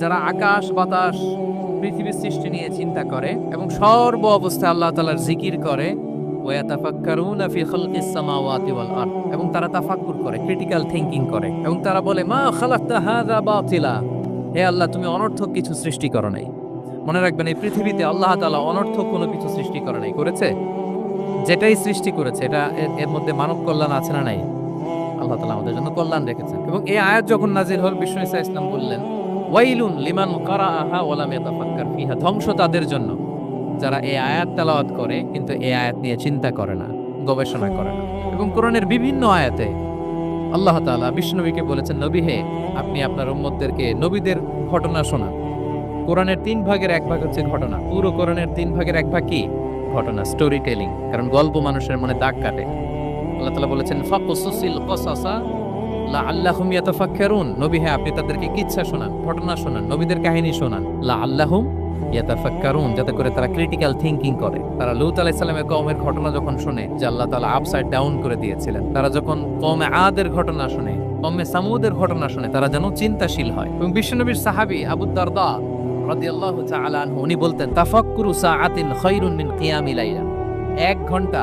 যারা আকাশ, বাতাস, পৃথিবীর সৃষ্টি নিয়ে সর্ব আল্লাহ জিকির করে এবং তারা বলে আল্লাহ, তুমি অনর্থক কিছু সৃষ্টি করো নাই। মনে রাখবেন, এই পৃথিবীতে আল্লাহ তালা অনর্থক কোনো কিছু সৃষ্টি করে নাই, করেছে? যেটাই সৃষ্টি করেছে, এটা এর মধ্যে মানব কল্যাণ আছে না নাই? আল্লাহ তালা আমাদের জন্য কল্যাণ রেখেছেন। এবং এই আয়াত যখন নাজির হল ইসা ইসলাম বললেন, ওয়াইলুন লিমান কারা আহা ইয়াতাফাক্কার ফিহা ধ্বংস তাদের জন্য। যারা এই আয়াত করে, কিন্তু এই আয়াত নিয়ে চিন্তা করে না, গবেষণা করে না। এবং কোরআনের বিভিন্ন আয়াতে আল্লাহ বিষ্ণুবীকে বলেছেন, নবী হে, আপনি আপনার নবীদের ঘটনা শোনান। কোরআনের তিন ভাগের এক ভাগ হচ্ছে ঘটনা। পুরো কোরআনের তিন ভাগের এক ভাগ কি? ঘটনা স্টোরি টেলিং কারণ গল্প মানুষের মনে দাগ কাটে। আল্লাহ তাআলা বলেছেন, ফাকুসুসিল কসাসা লা আল্লাহুম নবী হ্যাঁ আপনি তাদেরকে কিচ্ছা শোনান, ঘটনা শোনান, নবীদের কাহিনী শোনান। লা আল্লাহুম যাতে করে তারা ক্রিটিক্যাল থিংকিং করে। তারা লূত কওমের ঘটনা যখন যে আল্লাহ তাআলা আপসাইড ডাউন করে দিয়েছিলেন, তারা যখন কওমে আদের ঘটনা শুনে, কওমে সামুদের ঘটনা শুনে, তারা যেন চিন্তাশীল হয়। এবং বিশ্বনবীর সাহাবী আবু দারদা রাদিয়াল্লাহু তাআলা উনি বলতেন, তাফাক্কুরু সাআতিন খায়রুন মিন কিয়ামি লাইলা। এক ঘণ্টা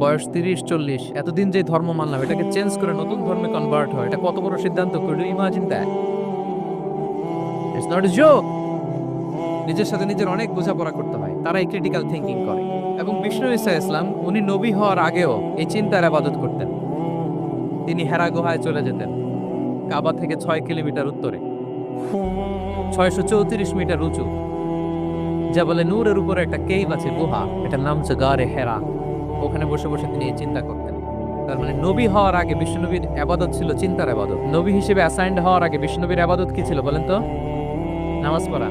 বয়স তিরিশ, চল্লিশ। এতদিন যে ধর্ম মানলাম, এটাকে চেঞ্জ করে নতুন ধর্মে কনভার্ট হয় এটা কত বড় সিদ্ধান্ত could imagine that it's not joke নিজের সাথে নিজের অনেক বোঝাপড়া করতে হয়। তারা এই ক্রিটিক্যাল থিঙ্কিং করে। এবং বিষ্ণু ইসা ইসলাম, উনি নবী হওয়ার আগেও এই চিন্তার আবাদত করতেন। তিনি হেরা গুহায় চলে যেতেন, কাবা থেকে ছয় কিলোমিটার উত্তরে। ছয়শো চৌত্রিশ মিটার উঁচু। যা বলে নূরের উপরে একটা কেইভ আছে, গুহা। এটার নাম হচ্ছে গারে হেরা। ওখানে বসে বসে তিনি চিন্তা করতেন। তার মানে নবী হওয়ার আগে বিষ্ণুনবীর আবাদত ছিল চিন্তার আবাদত। নবী হিসেবে অ্যাসাইন্ড হওয়ার আগে বিষ্ণুনবীর আবাদত কি ছিল বলেন তো? নামাজ পড়া।